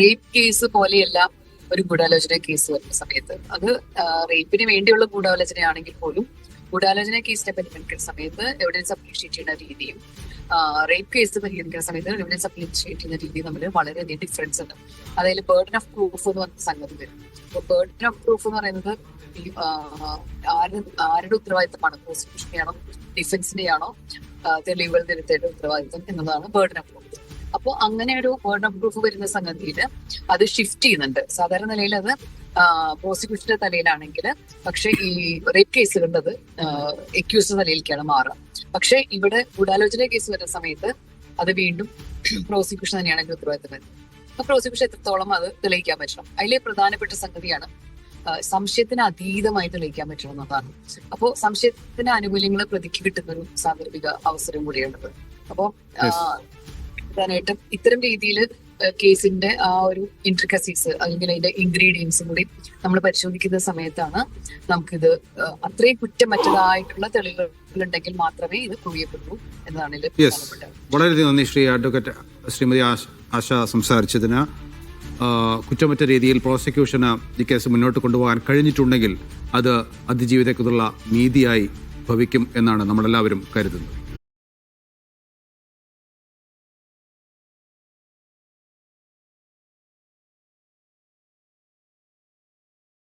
Rape case പോലെയല്ല ഒരു ഗൂഢാലോചന കേസ് വരുന്ന സമയത്ത്. അത് റേപ്പിന് വേണ്ടിയുള്ള ഗൂഢാലോചനയാണെങ്കിൽ പോലും ഗൂഢാലോചന കേസിനെ പരിഗണിക്കുന്ന സമയത്ത് എവിഡൻസ് അപ്രീഷിയേറ്റ് ചെയ്യുന്ന രീതിയും റേപ്പ് കേസ് പരിഗണിക്കുന്ന സമയത്ത് എവിഡൻസ് അപ്രീഷിയേറ്റ് ചെയ്യുന്ന രീതി തമ്മിൽ വളരെയധികം ഡിഫറൻസ് ഉണ്ട്. അതായത് ബേർഡൻ ഓഫ് പ്രൂഫ് എന്ന് പറഞ്ഞ സംഗതി വരും. അപ്പൊ ബേർഡൻ ഓഫ് പ്രൂഫ് എന്ന് പറയുന്നത് ഈ ആരുടെ ഉത്തരവാദിത്തമാണ്? ഡിഫൻസിന്റെ ആണോ തെളിവുകൾ നിരത്തേണ്ട ഉത്തരവാദിത്തം എന്നതാണ് ബേർഡൻ ഓഫ് പ്രൂഫ് അപ്പോൾ അങ്ങനെ ഒരു വേർഡ് ഓഫ് പ്രൂഫ് വരുന്ന സംഗതിയിൽ അത് ഷിഫ്റ്റ് ചെയ്യുന്നുണ്ട്. സാധാരണ നിലയിൽ അത് പ്രോസിക്യൂഷന്റെ തലയിലാണെങ്കിൽ പക്ഷേ ഈ റേപ്പ് കേസുകളുടെ അത് എക്യൂസ് തലയിലേക്കാണ് മാറുക. പക്ഷേ ഇവിടെ ഗൂഢാലോചന കേസ് വരുന്ന സമയത്ത് അത് വീണ്ടും പ്രോസിക്യൂഷൻ തന്നെയാണ് അതിന്റെ ഉത്തരവാദിത്തം വരുന്നത്. അപ്പൊ പ്രോസിക്യൂഷൻ എത്രത്തോളം അത് തെളിയിക്കാൻ പറ്റണം? അതിലെ പ്രധാനപ്പെട്ട സംഗതിയാണ് സംശയത്തിന് അതീതമായി തെളിയിക്കാൻ പറ്റണം എന്നതാണ്. അപ്പോ സംശയത്തിന് ആനുകൂല്യങ്ങൾ പ്രതിക്ക് കിട്ടുന്ന ഒരു സാന്ദർഭിക അവസരം കൂടിയാണത് അപ്പോ Yes. ഇത്തരം രീതിയിൽ കേസിന്റെ ആ ഒരു ഇൻട്രിക്കസീസ് അല്ലെങ്കിൽ അതിന്റെ ഇൻഗ്രീഡിയൻസും കൂടി നമ്മൾ പരിശോധിക്കുന്ന സമയത്താണ് നമുക്കിത് അത്രയും കുറ്റമറ്റതായിട്ടുള്ള തെളിവുകൾ ഉണ്ടെങ്കിൽ മാത്രമേ ഇത് പ്രൂവ് എന്നതാണ് ഇതിൽ വളരെയധികം നന്ദി ശ്രീ അഡ്വക്കേറ്റ് ശ്രീമതി ആശ സംസാരിച്ചതിന്. കുറ്റമറ്റ രീതിയിൽ പ്രോസിക്യൂഷന് ഈ കേസ് മുന്നോട്ട് കൊണ്ടുപോകാൻ കഴിഞ്ഞിട്ടുണ്ടെങ്കിൽ അത് അതിജീവിതക്കുള്ള നീതിയായി ഭവിക്കും എന്നാണ് നമ്മളെല്ലാവരും കരുതുന്നത്.